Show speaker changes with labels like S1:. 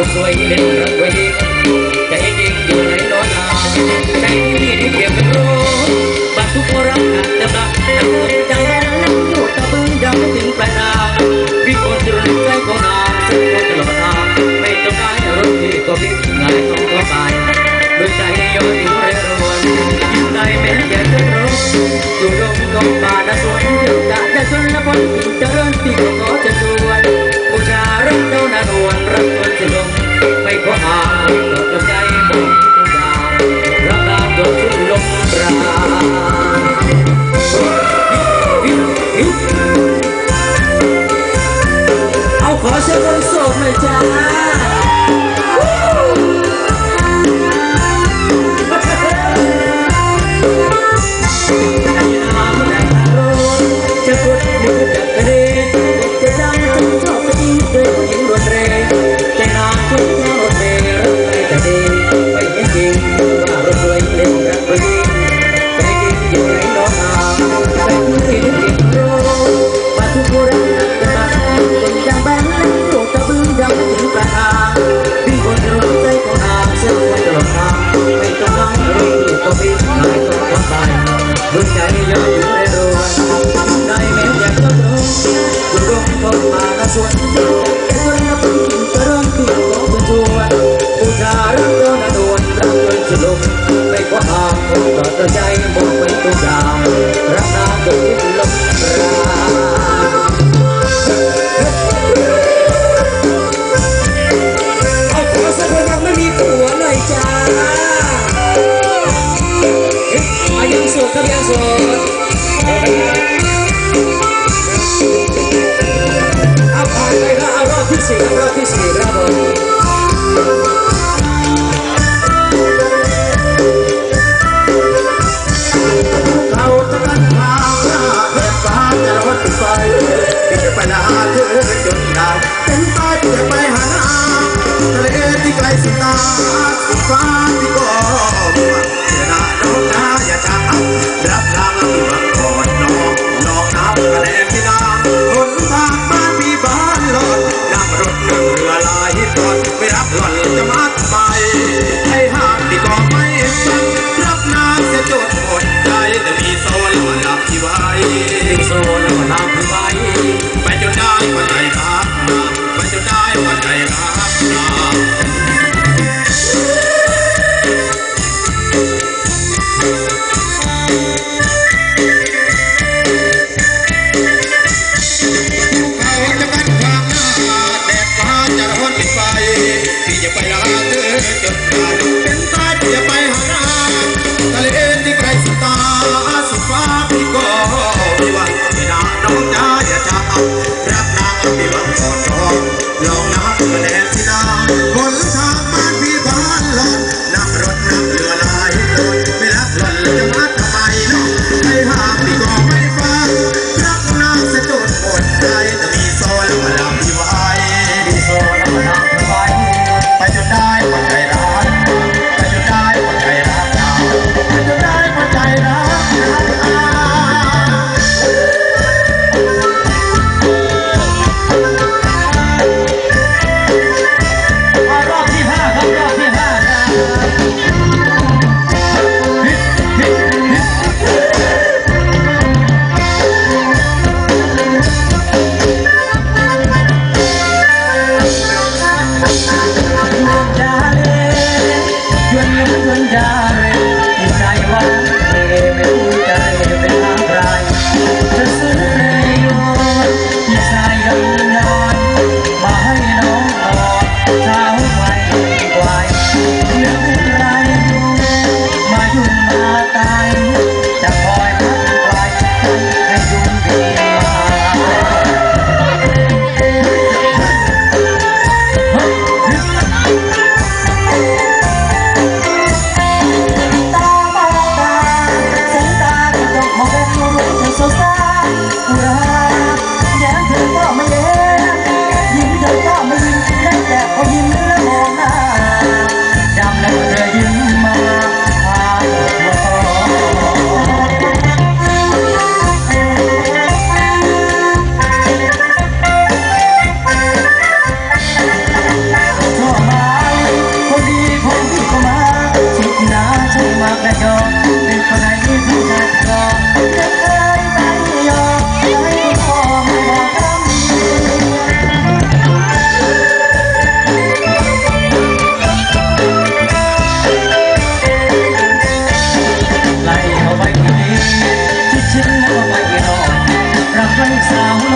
S1: คนสวยที่เล่นรักไว้ใจจริงอยู่ไหนนอนอาใจที่นี่ได้เปรีบเป็นรู้บัดทุกคนรักหนัดักหนัก
S2: เอาขอเชิญคนโสดหน่อยจ้า
S1: ไม่ก็ห่างคนก็จะใจบอกไม่ต้ก็ดาวรักษาเกิดลมรา God. Thank you. ามระยองเป็นคนไนที่ทำงานรอจะเคยไปยอมให้
S3: พ่อม่บอกไล่เอาไว้คนที่ฉันแล้วมาเกรักไว้
S1: สา
S2: วโล